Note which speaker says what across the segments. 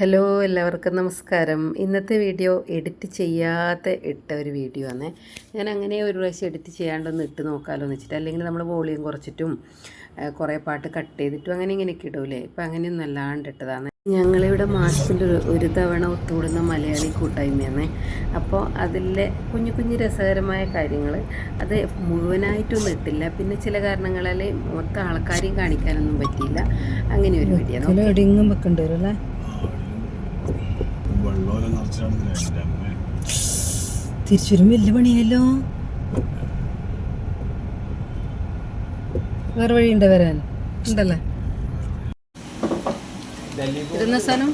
Speaker 1: Hello എല്ലാവർക്കും നമസ്കാരം. ഇന്നത്തെ വീഡിയോ എഡിറ്റ് ചെയ്യാതെ ഇട്ട ഒരു വീഡിയോ ആണ്. ഞാൻ അങ്ങനെ ഒരു പ്രാവശ്യം എഡിറ്റ് ചെയ്യാണ്ടൊന്ന് ഇട്ട് നോക്കാമല്ലോ എന്ന് വെച്ചിട്ട് അല്ലെങ്കിൽ നമ്മൾ വോളിയം കുറച്ചിട്ടും കുറേ പാട്ട് കട്ട് ചെയ്തിട്ടും അങ്ങനെ ഇങ്ങനെയൊക്കെ ഇടൂലേ. ഇപ്പം അങ്ങനെയൊന്നും അല്ലാണ്ട് ഇട്ടതാണ്. ഞങ്ങളിവിടെ മാസത്തിൽ ഒരു ഒരു തവണ ഒത്തുകൂടുന്ന മലയാളി കൂട്ടായ്മയാണ്. അപ്പോൾ അതിലെ കുഞ്ഞു കുഞ്ഞു രസകരമായ കാര്യങ്ങൾ അത് മുഴുവനായിട്ടൊന്നും ഇട്ടില്ല. പിന്നെ ചില കാരണങ്ങളാൽ മൊത്തം ആൾക്കാരെയും കാണിക്കാനൊന്നും പറ്റിയില്ല. അങ്ങനെ ഒരു വീഡിയോ
Speaker 2: വെക്കേണ്ടി വരും അല്ലേ?
Speaker 3: വെള്ളമെല്ലാം നിറച്ചാണ് എന്റെ അമ്മ.
Speaker 2: തിരിച്ചു വരും വലിയ പണിയല്ലോ. വേറെ വഴിയുണ്ട് വരാൻ. ഉണ്ടല്ലേ? ഇതെന്ന സാധനം?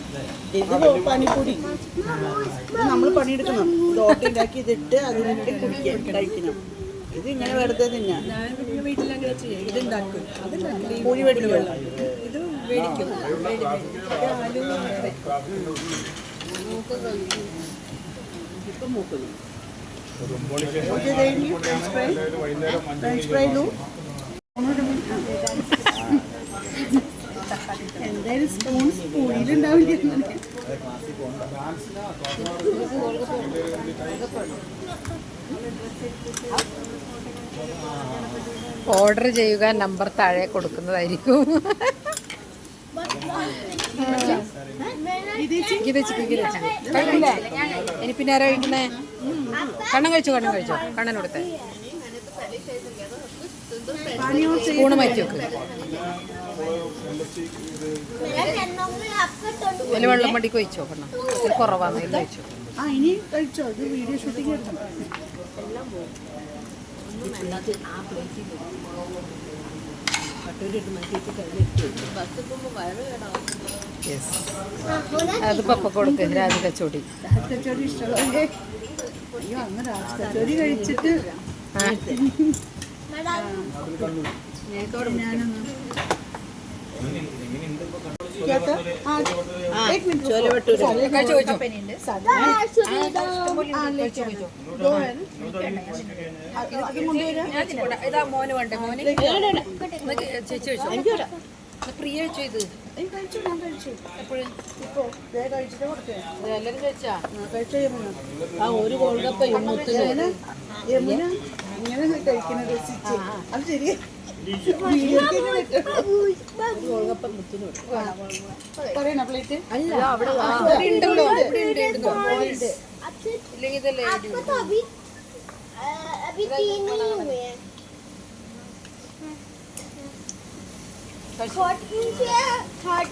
Speaker 4: ഇത് പനിപ്പൊടി ഇത് നമ്മൾ പണിയെടുക്കണം. ഇത് ഓട്ടയുണ്ടാക്കി ഇതിട്ട് അതിനിട്ട് കുടിക്കാൻ കഴിക്കണം. ഇത് ഇങ്ങനെ വെറുതെ തിന്നാം. കോഴി വെള്ളം ഇത് മേടിക്കും. എന്തായാലും സ്പൂൺ സ്പൂണിലുണ്ടാവില്ല
Speaker 2: ഓർഡർ ചെയ്യുക നമ്പർ താഴെ കൊടുക്കുന്നതായിരിക്കും. കഴിക്കില്ലേ ഇനി പിന്നെ ആരാ കഴിക്കുന്നേ? കണ്ണൻ കഴിച്ചോ കണ്ണൻ കഴിച്ചോ? കണ്ണൻ കൊടുത്തേ. സ്പൂണ് മാറ്റി വെക്ക്. അതിൽ വെള്ളം മടിക്ക് വെച്ചോ കണ്ണ ഇത് കുറവാണ് ഇതിൽ വെച്ചോ
Speaker 4: ആ ഇനി കഴിച്ചോ. ഇത് വീഡിയോ ഷൂട്ടിംഗ് എടുക്കണം
Speaker 2: യെസ് അത് പപ്പ കൊടുക്ക് രാജ കച്ചോടി.
Speaker 4: കച്ചോടി ഇഷ്ടമുള്ളതല്ലേ അയ്യോ അന്ന് രാജ് കച്ചോടി കഴിച്ചിട്ട് ഞാനൊന്ന്
Speaker 2: പ്രിയ ചെയ്ത് എല്ലാരും
Speaker 4: ആ.
Speaker 2: ഒരു ഗോൾഡപ്പ
Speaker 4: ഇങ്ങനെ കഴിക്കുന്നത് അത് ശരി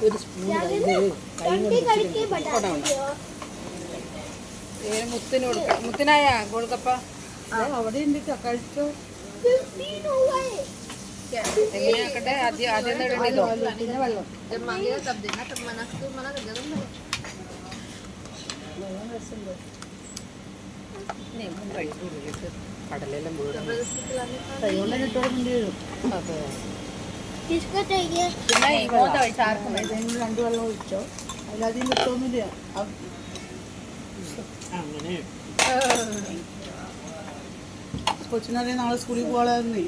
Speaker 5: ഒരു
Speaker 2: സ്പൂൺ മുത്തിന് മുത്തിനായ ഗോൾകപ്പ
Speaker 4: അവിടെ ഉണ്ട് കഴിച്ചോ.
Speaker 2: എങ്ങനെയാക്കട്ടെ? ആദ്യം ആദ്യം
Speaker 4: ഇടണ്ടോ
Speaker 2: കടലെല്ലാം വീടും
Speaker 4: രണ്ടു വെള്ളം ഒഴിച്ചോ അതിലധികം കിട്ടുമൊന്നുമില്ല
Speaker 2: അങ്ങനെ
Speaker 4: കൊച്ചിനാലേ നാളെ സ്കൂളിൽ
Speaker 5: പോകാളായിരുന്നേ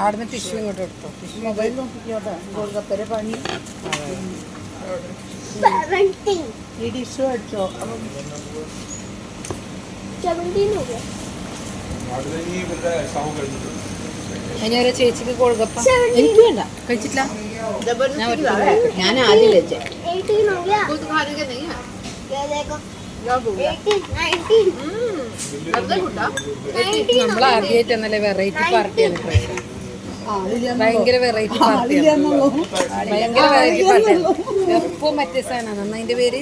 Speaker 5: അവിടുന്ന്
Speaker 2: ടിഷ്യൂ ഇങ്ങോട്ട് എടുത്തു.
Speaker 4: മൊബൈൽ നോക്കിക്കോട്ടെ പണി. ഈ ടിഷ്യൂ അടിച്ചോ.
Speaker 2: ഇനി ചേച്ചിക്ക് ഗോൾഗപ്പ
Speaker 5: എനിക്ക്
Speaker 2: വേണ്ട. കഴിച്ചിട്ടില്ല? ഞാൻ ആദ്യം നമ്മൾ എന്നല്ലേ വെറൈറ്റി പാർട്ടിയാണ് ഭയങ്കര വെറൈറ്റി പാർട്ടിയാണ് ഭയങ്കര വെറൈറ്റി പാർട്ടിയാണ് എപ്പോ മറ്റേ സാധനമാണ്. അതിന്റെ പേര്?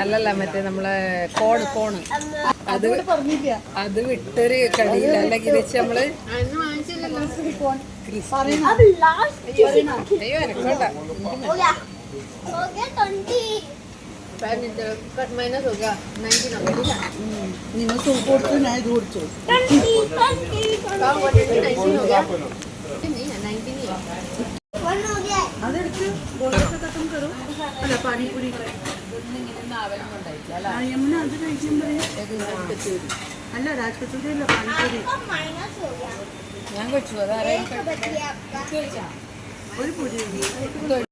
Speaker 2: അല്ലല്ല മറ്റേ നമ്മളെ കോൺ കോണ് അത് അത് വിട്ടൊരു കളിയില്ല അല്ലെങ്കിൽ വെച്ച്
Speaker 5: നമ്മൾ
Speaker 4: നിങ്ങൾ സൂപ്പ് കൊടുത്തു ഞാൻ ഇത്
Speaker 5: കുടിച്ചു
Speaker 4: അതെടുത്ത് ബോളൊക്കെ തക്കം കയറും അല്ല പാനിപ്പൂരി യമുന അത് കഴിക്കുമ്പോഴേ അല്ല രാജപത്രി അല്ല പാനിപ്പൂരി.
Speaker 2: ഞാൻ കഴിച്ചു അതാരും
Speaker 4: ഒരു പുതിയ